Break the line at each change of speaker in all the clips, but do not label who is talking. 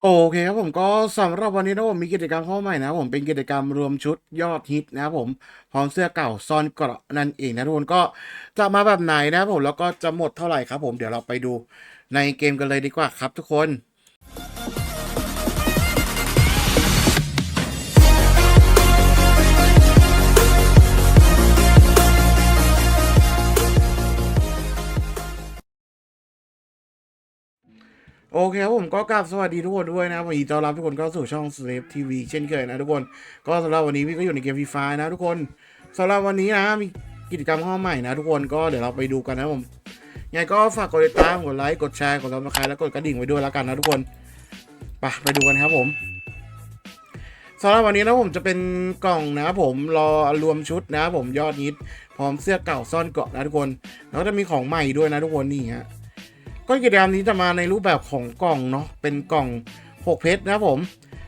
โอเคครับผมก็สำหรับวันนี้นะผมมีกิจกรรมเข้าใหม่นะครับผมเป็นกิจกรรมรวมชุดยอดฮิตนะครับผมพร้อมเสื้อเก่าซ่อนเกราะนั่นเองนะทุกคนก็จะมาแบบไหนนะครับผมแล้วก็จะหมดเท่าไหร่ครับผมเดี๋ยวเราไปดูในเกมกันเลยดีกว่าครับทุกคน โอเคครับผมก็กราบสวัสดีทุกคนด้วยนะวันนี้ต้อนรับทุกคนเข้าสู่ช่อง Slave TV เช่นเคยนะทุกคนก็สำหรับวันนี้พี่ก็อยู่ในเกมฟรีไฟนะทุกคนสำหรับวันนี้นะมีกิจกรรมข้ามาใหม่นะทุกคนก็เดี๋ยวเราไปดูกันนะผมยังไงก็ฝากกดติดตามกดไลค์กดแชร์กดซับสไครต์แล้วกดกระดิ่งไว้ด้วยแล้วกันนะทุกคนไปไปดูกันครับผมสำหรับวันนี้นะผมจะเป็นกล่องนะผมรอรวมชุดนะผมยอดฮิตพร้อมเสื้อเก่าซ่อนเกาะนะทุกคน แล้วจะมีของใหม่ด้วยนะทุกคนนี่ฮะ ก็กิจกรรมนี้จะมาในรูปแบบของกล่องเนาะเป็นกล่อง 6 เพชรนะครับผม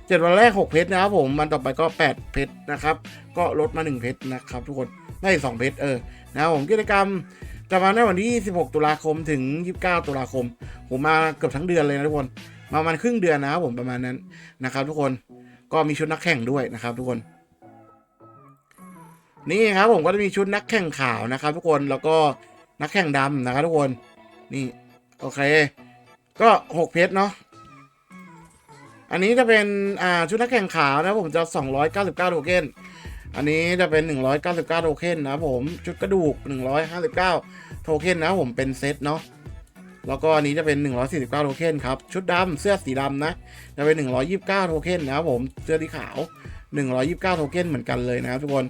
เจ็ดวันแรก 6 เพชรนะครับผมมันต่อไปก็ 8 เพชรนะครับ ก็ลดมา 1 เพชรนะครับ ทุกคนได้2เพชรเออนะครับผมกิจกรรมจะมาในวันที่ 16 ตุลาคมถึง 29 ตุลาคม ผมมาเกือบทั้งเดือนเลยนะทุกคนมาประมาณครึ่งเดือนนะครับผมประมาณนั้นนะครับ ทุกคนก็มีชุดนักแข่งด้วยนะครับ ทุกคนนี่ครับผมก็จะมีชุดนักแข่งขาวนะครับ ทุกคนแล้วก็นักแข่งดำนะครับ ทุกคนนี่ โอเค ก็หกเพชรเนาะอันนี้จะเป็นอ่าชุดนักแข่งขาวนะผมจะ 299โทเค็นอันนี้จะเป็น 199โทเค็นนะผมชุดกระดูก 159โทเค็นนะผมเป็นเซตเนาะแล้วก็อันนี้จะเป็น 149โทเค็นครับชุดดำเสื้อสีดำนะจะเป็น 129โทเค็นนะครับผมเสื้อที่ขาว 129โทเค็นเหมือนกันเลยนะครับทุกคน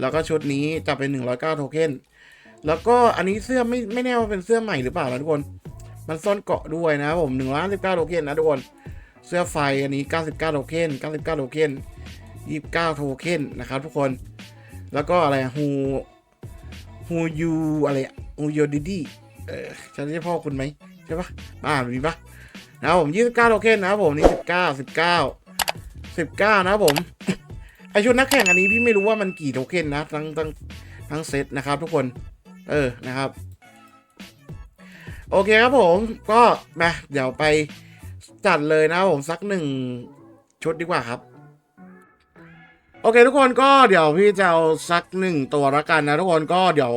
แล้วก็ชุดนี้จะเป็น 109โทเค็นแล้วก็อันนี้เสื้อไม่ไม่แน่ว่าเป็นเสื้อใหม่หรือเปล่านะทุกคน มันซ่อนเกาะด้วยนะครับผม1นึ่งล้านสิบเก้าโทเค็นนะทุกคน เสื้อไฟอันนี้ 99โทเค็น99โทเค็น29โทเค็นนะครับทุกคน แล้วก็อะไรฮูฮูยูอะไรฮูยูดิดี้เออฉันใช่พ่อคุณไหมใช่ปะอ่ามีปะนะครับผม 29โทเค็นนะครับผมนี่ 19 19 19 นะครับผมไอชุดนักแข่งอันนี้พี่ไม่รู้ว่ามันกี่โทเค็นนะทั้งทั้งทั้งเซตนะครับทุกคน เออนะครับ โอเคครับผมก็มาเดี๋ยวไปจัดเลยนะผมสักหนึ่งชุดดีกว่าครับ โอเคทุกคนก็เดี๋ยวพี่จะเอาสักหนึ่งตัวละกันนะทุกคนก็เดี๋ยว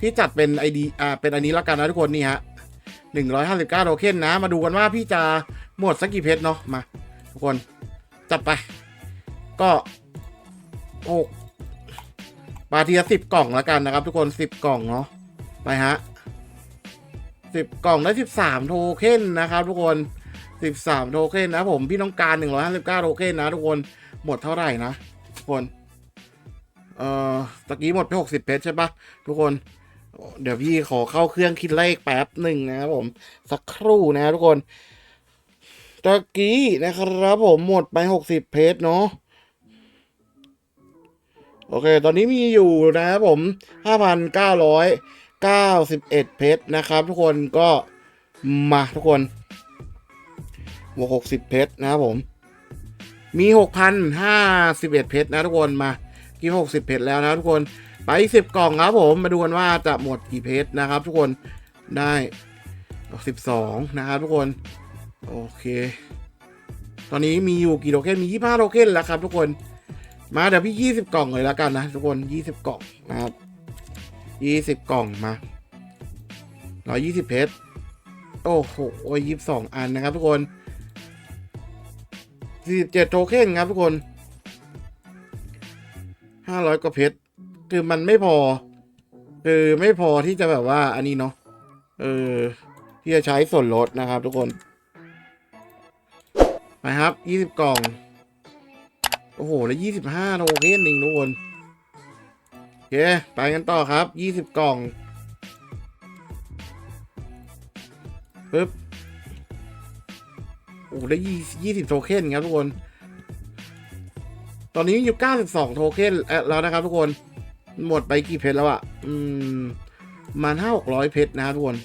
พี่จัดเป็นไอดีอ่าเป็นอันนี้ละกันนะทุกคนนี่ฮะหนึ่งร้อยห้าสิบเก้าโทเค็นนะ มาดูกันว่าพี่จะหมดสักกี่เพชรเนาะมา ทุกคนจัดไป ก็หกปาทีละสิบกล่องล้วกันนะครับ ทุกคนสิบกล่องเนาะไปฮะ สิบกล่องได้สิบสามโทเค็นนะครับทุกคนสิบสามโทเค็นนะผมพี่น้องการหนึ่งร้อยห้าสิบเก้าโทเค็นนะทุกคนหมดเท่าไหร่นะทุกคนเอ่อตะกี้หมดไปหกสิบเพชรใช่ปะทุกคน เดี๋ยวพี่ขอเข้าเครื่องคิดเลขแป๊บหนึ่งนะครับผมสักครู่นะทุกคนตะกี้นะครับผมหมดไปหกสิบเพจเนาะโอเค ตอนนี้มีอยู่นะครับผมห้าพันเก้าร้อย 91 เพชรนะครับ ทุกคนก็มาทุกคนบวก60 เพชรนะครับผม มี 6,051 เพชรนะทุกคนมากี่60 เพชรแล้วนะทุกคนไป 10 กล่องครับผมมาดูกันว่าจะหมดกี่เพชรนะครับ ทุกคนได้12นะครับทุกคนโอเค ตอนนี้มีอยู่กี่โทเค็นมี 25โทเค็นแล้วครับ ทุกคนมาเดี๋ยวพี่ 20 กล่องเลยแล้วกันนะ ทุกคน 20 กล่องนะครับ ยี่สิบกล่องมาร้อยยี่สิบเพชร โอ้โหโอ้ยยี่สิบสองอันนะครับทุกคนสี่สิบเจ็ดโทเค็นครับทุกคนห้าร้อยกว่าเพชร คือมันไม่พอ คือไม่พอที่จะแบบว่าอันนี้เนาะ เออ ที่จะใช้ส่วนลดนะครับทุกคน ไปครับยี่สิบกล่อง โอ้โห แล้วยี่สิบห้าโทเค็นเองทุกคน เคไปกันต่อครับยี่สิบกล่องปึ๊บโอ้ได้ยี่ยี่สิบโทเค็นครับทุกคน ตอนนี้อยู่เก้าสิบสองโทเค็นแล้วนะครับทุกคน หมดไปกี่เพชรแล้วอะอืมมันห้าหกร้อยเพชรนะครับทุกคน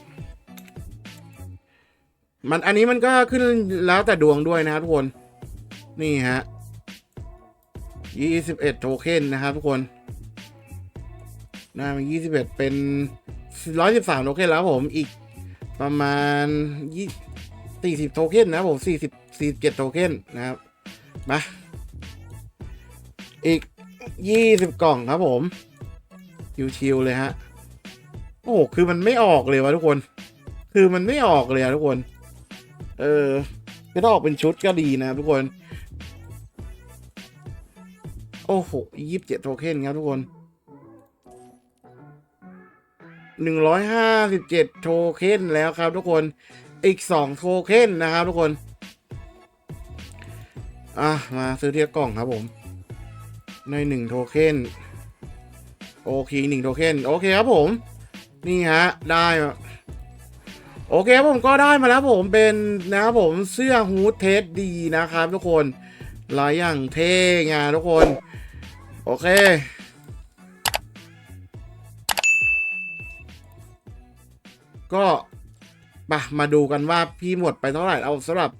มันอันนี้มันก็ขึ้นแล้วแต่ดวงด้วยนะครับทุกคน นี่ฮะยี่สิบเอ็ดโทเค็นนะครับทุกคน นะมันยี่สิบเอ็ดเป็นร้อยสิบสามโทเค็นแล้วผมอีกประมาณยี่สี่สิบโทเค็นนะผมสี่สิบ47โทเค็นนะครับมาอีก20กล่องครับผมชิวๆเลยฮะโอ้คือมันไม่ออกเลยวะทุกคน คือมันไม่ออกเลยอะทุกคน เออคือถ้าออกเป็นชุดก็ดีนะครับทุกคน โอ้โหยี่สิบเจ็ดโทเค็นครับทุกคน หนึ่งร้อยห้าสิบเจ็ดโทเค็นแล้วครับทุกคนอีกสองโทเค็นนะครับทุกคน อะ มาซื้อเทียบกล่องครับผม ในหนึ่งโทเค็นโอเคหนึ่งโทเค็นโอเคครับผม นี่ฮะ ได้โอเคครับผมก็ได้มาแล้วผมเป็นนะครับผมเสื้อฮูดเทสดีนะครับทุกคนลายอย่างเท่งานทุกคน โอเค ก็มามาดูกันว่าพี่หมดไปเท่าไหร่เอาสำหรับ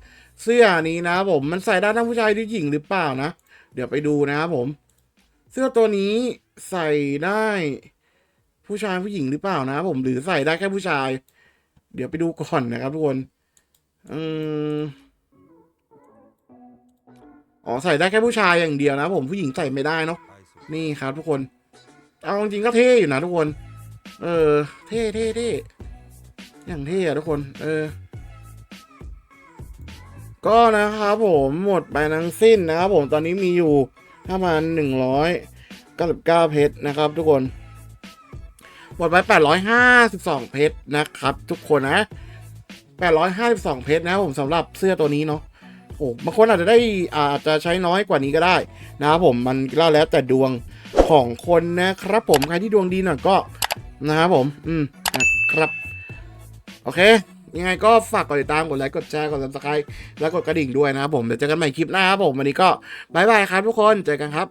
เสื้อนี้นะครับผมมันใส่ได้ทั้งผู้ชายหรือหญิงหรือเปล่านะ เดี๋ยวไปดูนะครับผม เสื้อตัวนี้ใส่ได้ผู้ชายผู้หญิงหรือเปล่านะครับผมหรือใส่ได้แค่ผู้ชาย เดี๋ยวไปดูก่อนนะครับทุกคนอืมอ๋อใส่ได้แค่ผู้ชายอย่างเดียวนะผมผู้หญิงใส่ไม่ได้เนาะนี่ครับทุกคน เอาจริงก็เท่อยู่นะทุกคน เออ เท่เท่เท่ อย่างเท่อะทุกคน เออ ก็นะครับผมหมดไปทั้งสิ้นนะครับผมตอนนี้มีอยู่ห้าพันหนึ่งร้อยเก้าสิบเก้าเพชรนะครับ ทุกคน หมดไปแปดร้อยห้าสิบสองเพชรนะครับ ทุกคนนะแปดร้อยห้าสิบสองเพชรนะครับผมสำหรับเสื้อตัวนี้เนาะโอ้บางคนอาจจะได้อาจจะใช้น้อยกว่านี้ก็ได้นะครับผมมันก็แล้วแต่ดวงของคนนะครับผมใครที่ดวงดีหน่อยก็นะครับผม อืมนะครับ โอเค ยังไงก็ฝากกดติดตาม กดไลค์ กดแชร์ กด subscribe และกดกระดิ่งด้วยนะครับผม เดี๋ยวเจอกันใหม่คลิปหน้าครับผม วันนี้ก็บายบายครับทุกคน เจอกันครับ